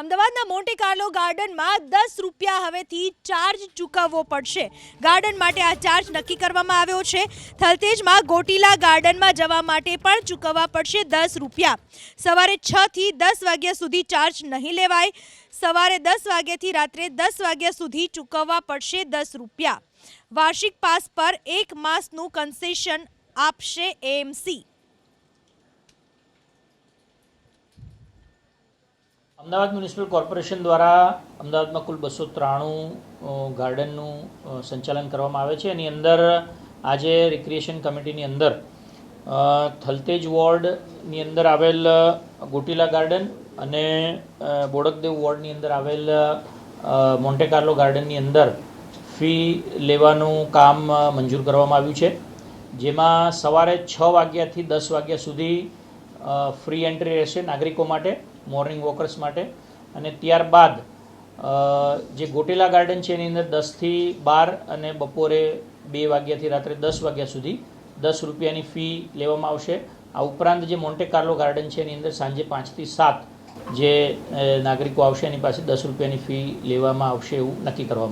અમદાવાદના Monte Carlo ગાર્ડનમાં દસ રૂપિયા હવેથી ચાર્જ ચૂકવવો પડશે. ગાર્ડન માટે આ ચાર્જ નક્કી કરવામાં આવ્યો છે. થલતેજમાં ગોટીલા ગાર્ડનમાં જવા માટે પણ ચૂકવવા પડશે દસ રૂપિયા. સવારે છ થી દસ વાગ્યા સુધી ચાર્જ નહીં લેવાય. સવારે દસ વાગ્યાથી રાત્રે દસ વાગ્યા સુધી ચૂકવવા પડશે દસ રૂપિયા. વાર્ષિક પાસ પર એક માસનું કન્સેશન આપશે એએમસી અમદાવાદ મ્યુનિસિપલ કોર્પોરેશન દ્વારા અમદાવાદમાં કુલ બસો ત્રાણું ગાર્ડનનું સંચાલન કરવામાં આવે છે. એની અંદર આજે રિક્રિએશન કમિટીની અંદર થલતેજ વોર્ડની અંદર આવેલ ગોટીલા ગાર્ડન અને બોડકદેવ વોર્ડની અંદર આવેલ મોન્ટેકાર્લો મોન્ટે કાર્લો ગાર્ડનની અંદર ફી લેવાનું કામ મંજૂર કરવામાં આવ્યું છે. જેમાં સવારે છ વાગ્યાથી દસ વાગ્યા સુધી ફ્રી એન્ટ્રી રહેશે નાગરિકો માટે. મોર્નિંગ વોકર્સ માટે. અને ત્યારબાદ જે ગોટેલા ગાર્ડન છે એની અંદર દસથી બાર અને બપોરે બે વાગ્યાથી રાત્રે દસ વાગ્યા સુધી દસ રૂપિયાની ફી લેવામાં આવશે. આ ઉપરાંત જે મોન્ટે કાર્લો ગાર્ડન છે એની અંદર સાંજે પાંચથી સાત જે નાગરિકો આવશે એની પાસે દસ રૂપિયાની ફી લેવામાં આવશે એવું નક્કી કરવામાં